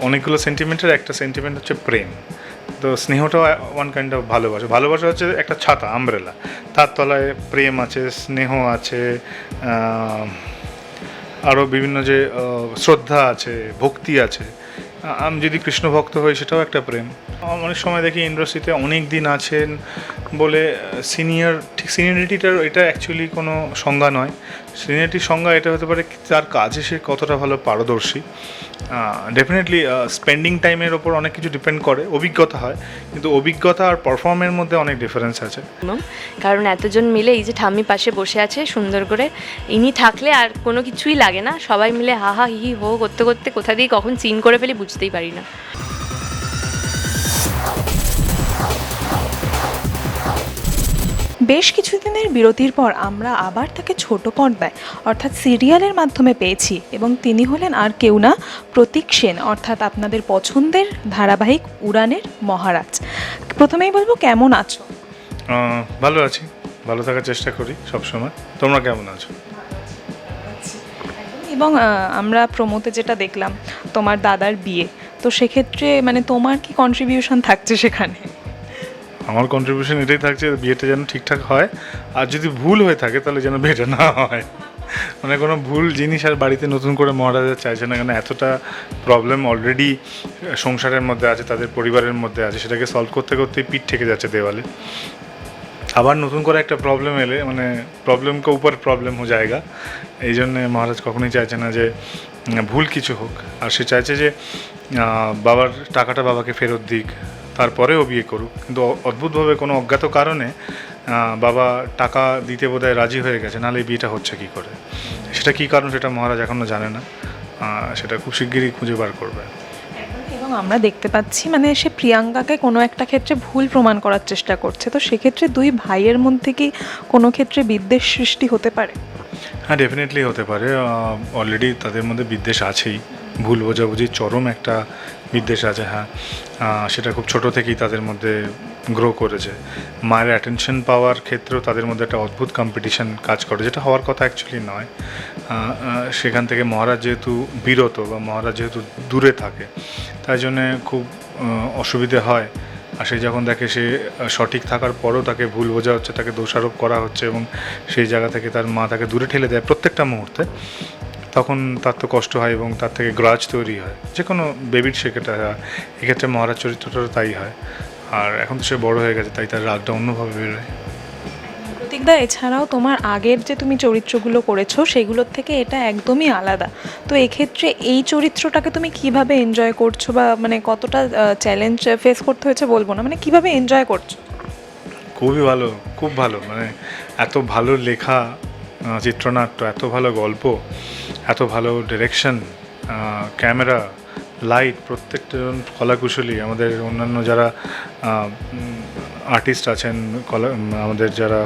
অনেকগুলো সেন্টিমেন্টের একটা সেন্টিমেন্ট হচ্ছে প্রেম। তো স্নেহটাও ওয়ান কাইন্ড অফ ভালোবাসা। ভালোবাসা হচ্ছে একটা ছাতা আমব্রেলা তার তলায় প্রেম আছে, স্নেহ আছে আরও বিভিন্ন যে শ্রদ্ধা আছে, ভক্তি আছে। আমি যদি কৃষ্ণ ভক্ত হই, সেটাও একটা প্রেম। অনেক সময় দেখি ইন্ডাস্ট্রিতে অনেক দিন আছেন বলে সিনিয়র, ঠিক সিনিয়রিটিটার এটা অ্যাকচুয়ালি কোনো সংজ্ঞা নয়। সিনিয়রিটির সংজ্ঞা এটা হতে পারে তার কাজে সে কতটা ভালো পারদর্শী। ডেফিনেটলি স্পেন্ডিং টাইমের ওপর অনেক কিছু ডিপেন্ড করে, অভিজ্ঞতা হয়, কিন্তু অভিজ্ঞতা আর পারফর্মের মধ্যে অনেক ডিফারেন্স আছে। কারণ এতজন মিলে এই যে ঠাম্মি পাশে বসে আছে, সুন্দর করে, ইনি থাকলে আর কোনো কিছুই লাগে না, সবাই মিলে হা হা, হি হি করতে করতে কোথা দিয়ে কখন চিন করে ফেলি বুঝতেই পারি না। বেশ কিছুদিনের বিরতির পর আমরা আবার তাকে ছোট পর্দায় অর্থাৎ সিরিয়ালের মাধ্যমে পেয়েছি এবং তিনি হলেন আর কেউ না প্রতীক সেন অর্থাৎ আপনাদের পছন্দের ধারাবাহিক উড়ানের মহারাজ। প্রথমেই বলব কেমন আছো? ভালো আছি। ভালো থাকার চেষ্টা করি সবসময়। তোমরা কেমন আছো? এবং আমরা প্রমোতে যেটা দেখলাম তোমার দাদার বিয়ে। তো সেক্ষেত্রে মানে তোমার কি কন্ট্রিবিউশন থাকছে সেখানে? আমার কন্ট্রিবিউশন এটাই থাকছে বিয়েটা যেন ঠিকঠাক হয়। আর যদি ভুল হয়ে থাকে তাহলে যেন বিয়েটা না হয়। মানে কোনো ভুল জিনিস আর বাড়িতে নতুন করে মহারাজা চাইছে না কেন? এতটা প্রবলেম অলরেডি সংসারের মধ্যে আছে, তাদের পরিবারের মধ্যে আছে। সেটাকে সলভ করতে করতেই পিঠ থেকে যাচ্ছে দেওয়ালে। আবার নতুন করে একটা প্রবলেম এলে মানে প্রবলেমকে উপর প্রবলেম হো জায়গা। এই জন্যে মহারাজ কখনোই চাইছে না যে ভুল কিছু হোক। আর সে চাইছে যে বাবার টাকাটা বাবাকে ফেরত দিক, তারপরেও বিয়ে করুক। কিন্তু অদ্ভুতভাবে কোনো অজ্ঞাত কারণে বাবা টাকা দিতে বোধহয় রাজি হয়ে গেছে, নাহলে বিয়েটা হচ্ছে কী করে? সেটা কী কারণ সেটা মহারাজ এখনও জানে না। সেটা খুব শিগগিরই খুঁজে বার করবে। এবং আমরা দেখতে পাচ্ছি মানে সে প্রিয়াঙ্কাকে কোনো একটা ক্ষেত্রে ভুল প্রমাণ করার চেষ্টা করছে। তো সেক্ষেত্রে দুই ভাইয়ের মধ্যে কি কোনো ক্ষেত্রে বিদ্বেষ সৃষ্টি হতে পারে? হ্যাঁ ডেফিনেটলি হতে পারে। অলরেডি তাদের মধ্যে বিদ্বেষ আছেই। ভুল বোঝাবুঝি চরম একটা বিদ্বেষ আছে হ্যাঁ। সেটা খুব ছোট থেকেই তাদের মধ্যে গ্রো করেছে। মায়ের অ্যাটেনশন পাওয়ার ক্ষেত্রেও তাদের মধ্যে একটা অদ্ভুত কম্পিটিশন কাজ করে, যেটা হওয়ার কথা অ্যাকচুয়ালি নয়। সেখান থেকে মহারাজ যেহেতু বিরত বা মহারাজ যেহেতু দূরে থাকে, তাই জন্যে খুব অসুবিধে হয়। আর সে যখন দেখে সে সঠিক থাকার পরও তাকে ভুল বোঝা হচ্ছে, তাকে দোষারোপ করা হচ্ছে এবং সেই জায়গা থেকে তার মা তাকে দূরে ঠেলে দেয় প্রত্যেকটা মুহূর্তে, তখন তার তো কষ্ট হয় এবং তার থেকে গ্রাজ তৈরি হয়। যে কোনো বেবির হয় এক্ষেত্রে মহারাজ চরিত্রটারও তাই হয়। আর এখন তো সে বড় হয়ে গেছে, তাই তার রাগটা অন্যভাবে বেরোয় প্রতীকদা এছাড়াও তোমার আগের যে তুমি চরিত্রগুলো করেছ, সেগুলোর থেকে এটা একদমই আলাদা। তো এক্ষেত্রে এই চরিত্রটাকে তুমি কীভাবে এনজয় করছ বা মানে কতটা চ্যালেঞ্জ ফেস করতে হয়েছে বলব না মানে কীভাবে এনজয় করছ? খুবই ভালো, খুব ভালো। মানে এত ভালো লেখা চিত্রনাট্য, এত ভালো গল্প, এত ভালো ডিরেকশন ক্যামেরা লাইট প্রত্যেকটা কলাকুশলী, আমাদের অন্যান্য যারা আর্টিস্ট আছেন আমাদের যারা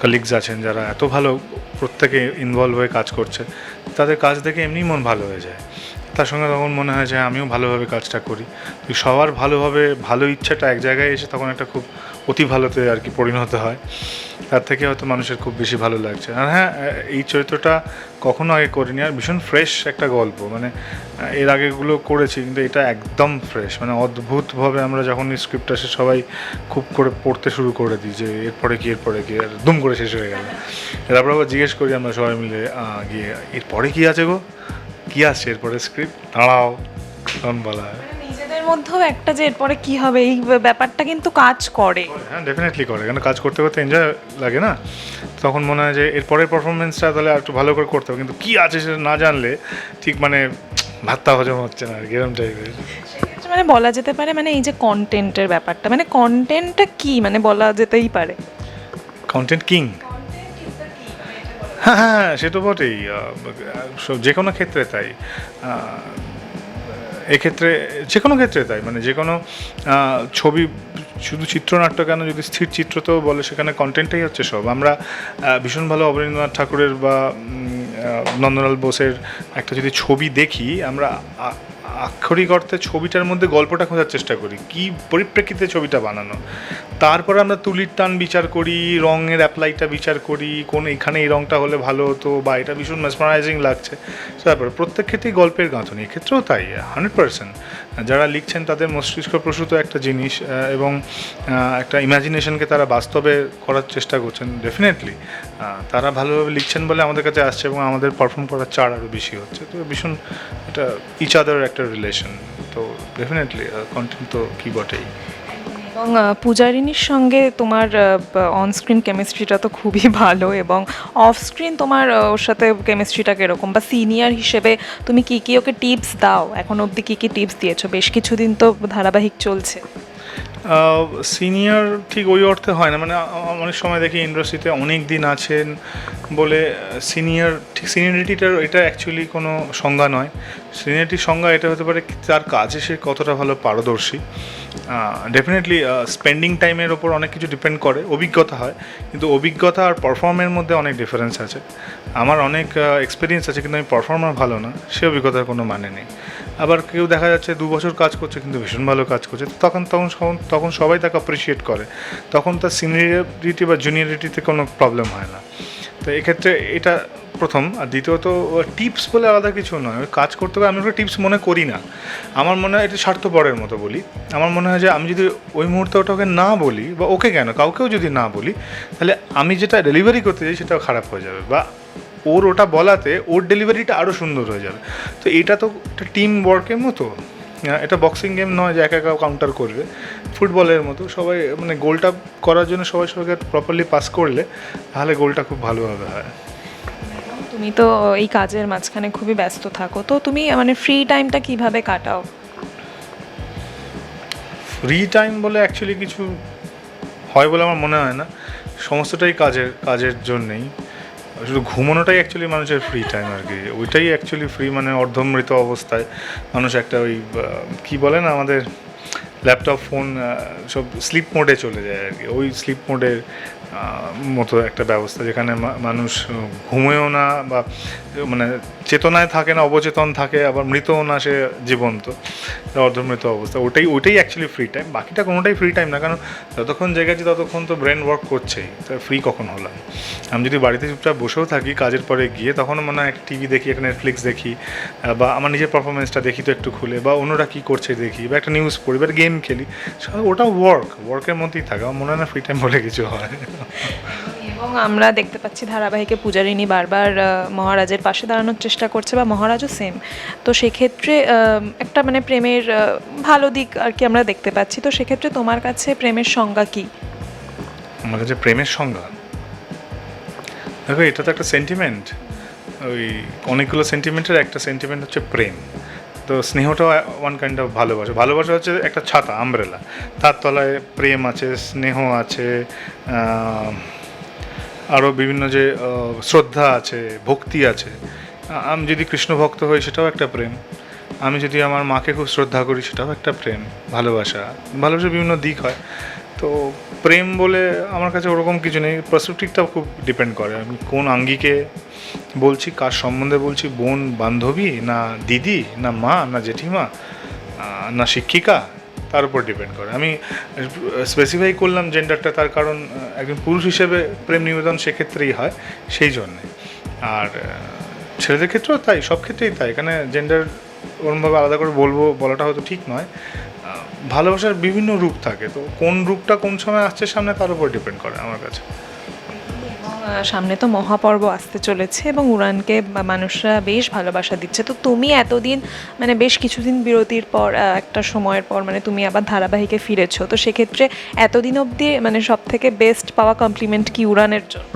কলিগস আছেন, যারা এত ভালো প্রত্যেকে ইনভলভ হয়ে কাজ করছে, তাদের কাজ দেখে এমনিই মন ভালো হয়ে যায়। তার সঙ্গে তখন মনে হয় যে আমিও ভালোভাবে কাজটা করি। সবার ভালোভাবে, ভালো ইচ্ছাটা এক জায়গায় এসে তখন একটা খুব অতি ভালোতে আর কি পরিণত হয়। তার থেকে হয়তো মানুষের খুব বেশি ভালো লাগছে। আর হ্যাঁ এই চরিত্রটা কখনো আগে করিনি। আর ভীষণ ফ্রেশ একটা গল্প। মানে এর আগেগুলো করেছি, কিন্তু এটা একদম ফ্রেশ মানে অদ্ভুতভাবে আমরা যখন স্ক্রিপ্ট আসে, সবাই খুব করে পড়তে শুরু করে দিই যে, এরপরে কি এরপরে কি, আর দুম করে শেষ হয়ে গেল। তারপর আবার জিজ্ঞেস করি আমরা সবাই মিলে গিয়ে, এরপরে কি আছে গো? কি আসছে এরপরে স্ক্রিপ্ট দাঁড়াও। তখন বলা। হয় নিজেদের মধ্যেও একটা যে এরপরে কি হবে এই ব্যাপারটা কিন্তু কাজ করে। হ্যাঁ ডেফিনেটলি করে। কেন কাজ করতে করতে এনজয় লাগে না? তখন মনে হয় যে এরপরের পারফরমেন্সটা তাহলে আর একটু ভালো করে করতে হবে। কিন্তু কী আছে সেটা না জানলে ঠিক মানে ভাত্তা হজম হচ্ছে না আর কি এরম টাইপের মানে বলা যেতে পারে মানে এই যে কন্টেন্টের ব্যাপারটা মানে কন্টেন্টটা কি? মানে বলা যেতেই পারে। কন্টেন্ট কিং হ্যাঁ হ্যাঁ হ্যাঁ, সে তো বটেই। সব যে কোনো ক্ষেত্রে তাই। এক্ষেত্রে যে কোনো ক্ষেত্রে তাই মানে যে কোনো ছবি, শুধু চিত্রনাট্য কেন, যদি স্থির চিত্র তো বলে, সেখানে কন্টেন্টটাই হচ্ছে সব। আমরা ভীষণ ভালো অবনীন্দ্রনাথ ঠাকুরের বা নন্দলাল বোসের একটা যদি ছবি দেখি, আমরা আক্ষরিক অর্থে ছবিটার মধ্যে গল্পটা খোঁজার চেষ্টা করি। কি পরিপ্রেক্ষিতে ছবিটা বানানো? তারপরে আমরা তুলির টান বিচার করি, রঙের অ্যাপ্লাইটা বিচার করি, কোন এখানে এই রঙটা হলে ভালো হতো বা এটা ভীষণ মেসমারাইজিং লাগছে। তারপরে প্রত্যেক ক্ষেত্রেই গল্পের গাঁথনি, এক্ষেত্রেও তাই হান্ড্রেড পার্সেন্ট যারা লিখছেন তাদের মস্তিষ্ক প্রসূত একটা জিনিস এবং একটা ইমাজিনেশনকে তারা বাস্তবে করার চেষ্টা করছেন ডেফিনেটলি তারা ভালোভাবে লিখছেন বলে আমাদের কাছে আসছে এবং আমাদের পারফর্ম করার চার আরও বেশি হচ্ছে। তো ভীষণ এটা ইচ আদার একটা রিলেশন তো ডেফিনেটলি কন্টেন্ট তো কি বটেই। এবং পূজারিনীর সঙ্গে তোমার অনস্ক্রিন কেমিস্ট্রিটা তো খুবই ভালো এবং অফ স্ক্রিন তোমার ওর সাথে কেমিস্ট্রিটা কীরকম? বা সিনিয়র হিসেবে তুমি কী কী ওকে টিপস দাও? এখন অবধি কী কী টিপস দিয়েছ? বেশ কিছুদিন তো ধারাবাহিক চলছে। সিনিয়র ঠিক ওই অর্থে হয় না। মানে অনেক সময় দেখি ইন্ডাস্ট্রিতে অনেক দিন আছেন বলে সিনিয়র ঠিক সিনিয়রিটিটার এটা অ্যাকচুয়ালি কোনো সংজ্ঞা নয়। সিনিয়রিটির সংজ্ঞা এটা হতে পারে তার কাজে সে কতটা ভালো পারদর্শী। ডেফিনেটলি স্পেন্ডিং টাইমের ওপর অনেক কিছু ডিপেন্ড করে, অভিজ্ঞতা হয়। কিন্তু অভিজ্ঞতা আর পারফর্মের মধ্যে অনেক ডিফারেন্স আছে। আমার অনেক এক্সপিরিয়েন্স আছে, কিন্তু আমি পারফর্মার ভালো না, সে অভিজ্ঞতার কোনো মানে নেই। আবার কেউ দেখা যাচ্ছে দু বছর কাজ করছে, কিন্তু ভীষণ ভালো কাজ করছে। তখন তখন তখন সবাই তাকে অ্যাপ্রিসিয়েট করে। তখন তার সিনিয়রিটি বা জুনিয়রিটিতে কোনো প্রবলেম হয় না। তো এক্ষেত্রে এটা প্রথম। আর দ্বিতীয়ত টিপস বলে আলাদা কিছু নয়। কাজ করতে হবে আমি ওটা টিপস মনে করি না। আমার মনে হয় এটা স্বার্থপরের মতো বলি। আমার মনে হয় যে আমি যদি ওই মুহূর্তে ওটাকে না বলি, বা ওকে কেন, কাউকেও যদি না বলি, তাহলে আমি যেটা ডেলিভারি করতে চাই সেটাও খারাপ হয়ে যাবে। বা ওর ওটা বলাতে ওর ডেলিভারিটা আরও সুন্দর হয়ে যাবে। তো এটা তো একটা টিম ওয়ার্কের মতো। আহ, এটা বক্সিং গেম নয় যে একা একা কাউন্টার করবে। ফুটবলের মতো। সবাই মানে গোলটা করার জন্য সবাই সবাইকে প্রপারলি পাস করলে তাহলে গোলটা খুব ভালোভাবে হয়। তুমি তো এই কাজের মাঝখানে খুবই ব্যস্ত থাকো। তো তুমি মানে ফ্রি টাইমটা কীভাবে কাটাও? ফ্রি টাইম বলে অ্যাকচুয়ালি কিছু হয় বলে আমার মনে হয় না। সমস্তটাই কাজের কাজের জন্যেই। শুধু ঘুমানোটাই অ্যাকচুয়ালি মানুষের ফ্রি টাইম আর কি। ওইটাই অ্যাকচুয়ালি ফ্রি মানে অর্ধমৃত অবস্থায় মানুষ একটা ওই কী বলেন আমাদের ল্যাপটপ ফোন সব স্লিপ মোডে চলে যায় আর কি। ওই স্লিপ মোডের মতো একটা ব্যবস্থা যেখানে মানুষ ঘুমেও না বা মানে চেতনায় থাকে না, অবচেতন থাকে, আবার মৃতও না, সে জীবন্ত। অর্ধমৃত অবস্থা। ওটাই, ওইটাই অ্যাকচুয়ালি ফ্রি টাইম বাকিটা কোনোটাই ফ্রি টাইম না, কারণ যতক্ষণ জেগেছি ততক্ষণ তো ব্রেন ওয়ার্ক করছেই। তা ফ্রি কখন হলাম? আমি যদি বাড়িতে চুপচাপ বসেও থাকি, কাজের পরে গিয়ে তখন মনে হয় টিভি দেখি, একটা নেটফ্লিক্স দেখি বা আমার নিজের পারফরমেন্সটা দেখি তো একটু খুলে, বা অন্যরা কী করছে দেখি, বা একটা নিউজ পড়ি, বা গেম খেলি ওটাও ওয়ার্ক ওয়ার্কের মধ্যেই থাকে, আমার মনে হয় না ফ্রি টাইম বলে কিছু হয়। এবং আমরা দেখতে পাচ্ছি ধারাবাহিকে পূজারিনী বারবার মহারাজের পাশে দাঁড়ানোর চেষ্টা করছে বা মহারাজও সেম তো সেক্ষেত্রে একটা মানে প্রেমের ভালো দিক আর কি আমরা দেখতে পাচ্ছি। তো সেক্ষেত্রে তোমার কাছে প্রেমের সংজ্ঞা কি? আমার কাছে প্রেমের সংজ্ঞা? দেখো, এটা তো একটা সেন্টিমেন্ট ওই অনেকগুলো সেন্টিমেন্টের একটা সেন্টিমেন্ট হচ্ছে প্রেম। তো স্নেহটাও ওয়ান কাইন্ড অফ ভালোবাসা। ভালোবাসা হচ্ছে একটা ছাতা আমব্রেলা তার তলায় প্রেম আছে, স্নেহ আছে আরও বিভিন্ন যে শ্রদ্ধা আছে, ভক্তি আছে আমি যদি কৃষ্ণ ভক্ত হই সেটাও একটা প্রেম। আমি যদি আমার মাকে খুব শ্রদ্ধা করি সেটাও একটা প্রেম, ভালোবাসা। ভালোবাসার বিভিন্ন দিক হয়। তো প্রেম বলে আমার কাছে ওরকম কিছু নেই। পার্সপেক্টিভটাও খুব ডিপেন্ড করে। আমি কোন আঙ্গিকে বলছি, কার সম্বন্ধে বলছি, বোন, বান্ধবী, না দিদি, না মা, না জেঠিমা না শিক্ষিকা তার উপর ডিপেন্ড করে। আমি স্পেসিফাই করলাম জেন্ডারটা তার কারণ একজন পুরুষ হিসেবে প্রেম নিবেদন সেক্ষেত্রেই হয়, সেই জন্যে। আর ছেলেদের ক্ষেত্রেও তাই, সব ক্ষেত্রেই তাই। এখানে জেন্ডার ওরমভাবে আলাদা করে বলব বলাটা হয়তো ঠিক নয়। ভালোবাসার বিভিন্ন রূপ থাকে। তো কোন রূপটা কোন সময় আসছে সামনে তার উপর ডিপেন্ড করে আমার কাছে। সামনে তো মহাপর্ব আসতে চলেছে এবং উড়ানকে মানুষরা বেশ ভালোবাসা দিচ্ছে। তো তুমি এতদিন মানে বেশ কিছুদিন বিরতির পর একটা সময়ের পর মানে তুমি আবার ধারাবাহিকে ফিরেছো। তো সেক্ষেত্রে এতদিন অবধি মানে সব থেকে বেস্ট পাওয়া কমপ্লিমেন্ট কি উড়ানের জন্য?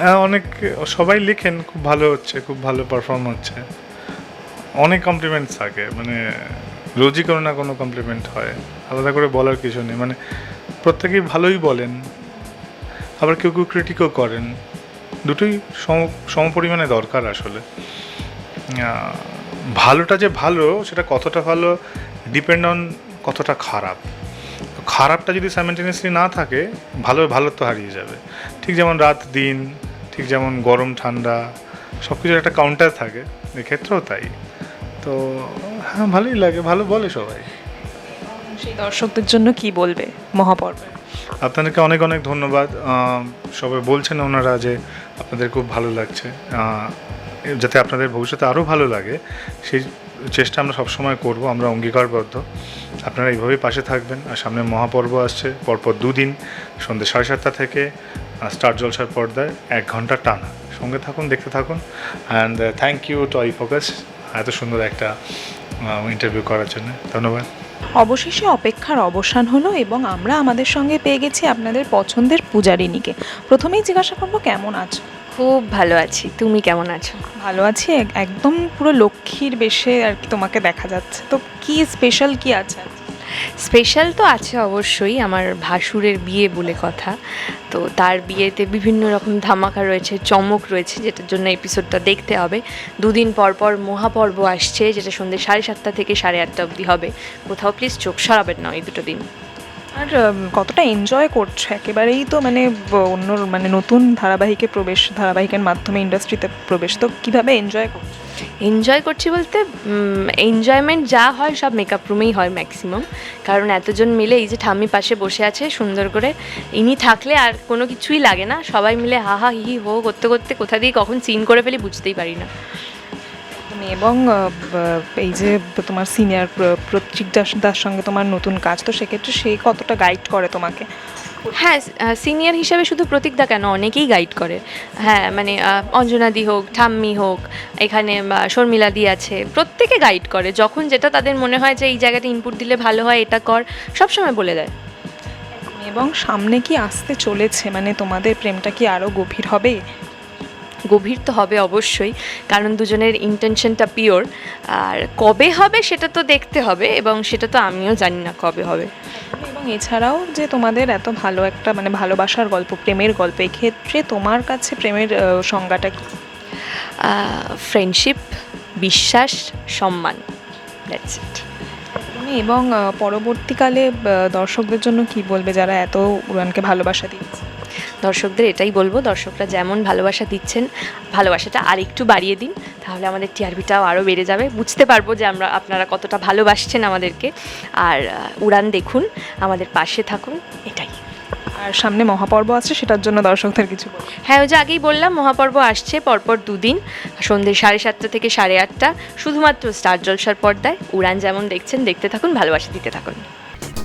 হ্যাঁ অনেক, সবাই লেখেন, খুব ভালো হচ্ছে, খুব ভালো পারফর্ম হচ্ছে। অনেক কমপ্লিমেন্টস থাকে মানে রোজই কোনো না, কোনো কমপ্লিমেন্ট হয়। আলাদা করে বলার কিছু নেই। মানে প্রত্যেকেই ভালোই বলেন, আবার কেউ কেউ ক্রিটিকও করেন। দুটোই সম, সমপরিমাণে দরকার আসলে। ভালোটা যে ভালো, সেটা কতটা ভালো ডিপেন্ড অন কতটা খারাপ। খারাপটা যদি সাইমেন্টেনিয়াসলি না থাকে, ভালো ভালো তো হারিয়ে যাবে। ঠিক যেমন রাত, দিন, ঠিক যেমন গরম, ঠান্ডা সব কিছুর একটা কাউন্টার থাকে। এক্ষেত্রেও তাই। তো ভালোই লাগে ভালো বলে সবাই। সেই দর্শকদের জন্য কি বলবে মহাপর্বে? আপনাদেরকে অনেক অনেক ধন্যবাদ। সবাই বলছেন ওনারা যে আপনাদের খুব ভালো লাগছে। যাতে আপনাদের ভবিষ্যতে আরও ভালো লাগে সেই চেষ্টা আমরা সবসময় করব আমরা অঙ্গীকারবদ্ধ। আপনারা এইভাবেই পাশে থাকবেন। আর সামনে মহাপর্ব আসছে পরপর দুদিন সন্ধ্যে সাড়ে সাতটা থেকে স্টার জলসার পর্দায় এক ঘণ্টা টানা। সঙ্গে থাকুন দেখতে থাকুন। And thank you to eye focus এত সুন্দর একটা ইন্টারভিউ করার জন্য। ধন্যবাদ। অবশেষে অপেক্ষার অবসান হলো এবং আমরা আমাদের সঙ্গে পেয়ে গেছি আপনাদের পছন্দের পূজারিনীকে প্রথমেই জিজ্ঞাসা করব কেমন আছো? খুব ভালো আছি। তুমি কেমন আছো? ভালো আছি। এক- একদম পুরো লক্ষ্মীর বেশে আর কি তোমাকে দেখা যাচ্ছে। তো কি স্পেশাল কি আছে? স্পেশাল তো আছে অবশ্যই, আমার ভাসুরের বিয়ে বলে কথা। তো তার বিয়েতে বিভিন্ন রকম ধামাকা রয়েছে, চমক রয়েছে, যেটার জন্য এপিসোডটা দেখতে হবে। দুদিন পর পর মহাপর্ব আসছে, যেটা সন্ধ্যে সাড়ে সাতটা থেকে সাড়ে আটটা অবধি হবে। কোথাও প্লিজ চোখ সরাবেন না এই দুটো দিন। আর কতটা এনজয় করছে? একেবারেই তো মানে অন্য মানে নতুন ধারাবাহিকে প্রবেশ, ধারাবাহিকের মাধ্যমে ইন্ডাস্ট্রিতে প্রবেশ, তো কীভাবে এনজয় করছ? এনজয় করছি বলতে এনজয়মেন্ট যা হয় সব মেকআপ রুমেই হয় ম্যাক্সিমাম কারণ এতজন মিলে এই যে ঠাম্মি পাশে বসে আছে, সুন্দর করে, ইনি থাকলে আর কোনো কিছুই লাগে না। সবাই মিলে হা হা, হি হি করতে করতে কোথা দিয়ে কখন সিন করে ফেলি বুঝতেই পারি না। তুমি এবং এই যে তোমার সিনিয়র প্রতীক দাস- দার সঙ্গে তোমার নতুন কাজ তো সেক্ষেত্রে সে কতটা গাইড করে তোমাকে? হ্যাঁ সিনিয়র হিসাবে শুধু প্রতীকদা কেন অনেকেই গাইড করে। হ্যাঁ মানে অঞ্জনাদি হোক ঠাম্মি হোক এখানে বা শর্মিলাদি আছে প্রত্যেকে গাইড করে। যখন যেটা তাদের মনে হয় যে এই জায়গাটা ইনপুট দিলে ভালো হয় এটা কর সবসময় বলে দেয়। এবং সামনে কি আসতে চলেছে? মানে তোমাদের প্রেমটা কি আরও গভীর হবে? গভীর তো হবে অবশ্যই কারণ দুজনের ইন্টেনশনটা পিওর আর কবে হবে সেটা তো দেখতে হবে এবং সেটা তো আমিও জানি না কবে হবে। এবং এছাড়াও যে তোমাদের এত ভালো একটা মানে ভালোবাসার গল্প প্রেমের গল্প এক্ষেত্রে তোমার কাছে প্রেমের সংজ্ঞাটা কি? ফ্রেন্ডশিপ বিশ্বাস সম্মান দ্যাটস ইট তুমি এবং পরবর্তীকালে দর্শকদের জন্য কি বলবে যারা এত উড়ানকে ভালোবাসা দিচ্ছে? দর্শকদের এটাই বলব দর্শকরা যেমন ভালোবাসা দিচ্ছেন ভালোবাসাটা আর একটু বাড়িয়ে দিন তাহলে আমাদের টিআরপিটাও আরও বেড়ে যাবে। বুঝতে পারব যে আমরা আপনারা কতটা ভালোবাসছেন আমাদেরকে। আর উড়ান দেখুন আমাদের পাশে থাকুন এটাই। আর সামনে মহাপর্ব আছে সেটার জন্য দর্শকদের কিছু হ্যাঁ ওই যে আগেই বললাম মহাপর্ব আসছে পরপর দুদিন সন্ধ্যে সাড়ে সাতটা থেকে সাড়ে আটটা শুধুমাত্র স্টার জলসার পর্দায়। উড়ান যেমন দেখছেন দেখতে থাকুন ভালোবাসা দিতে থাকুন।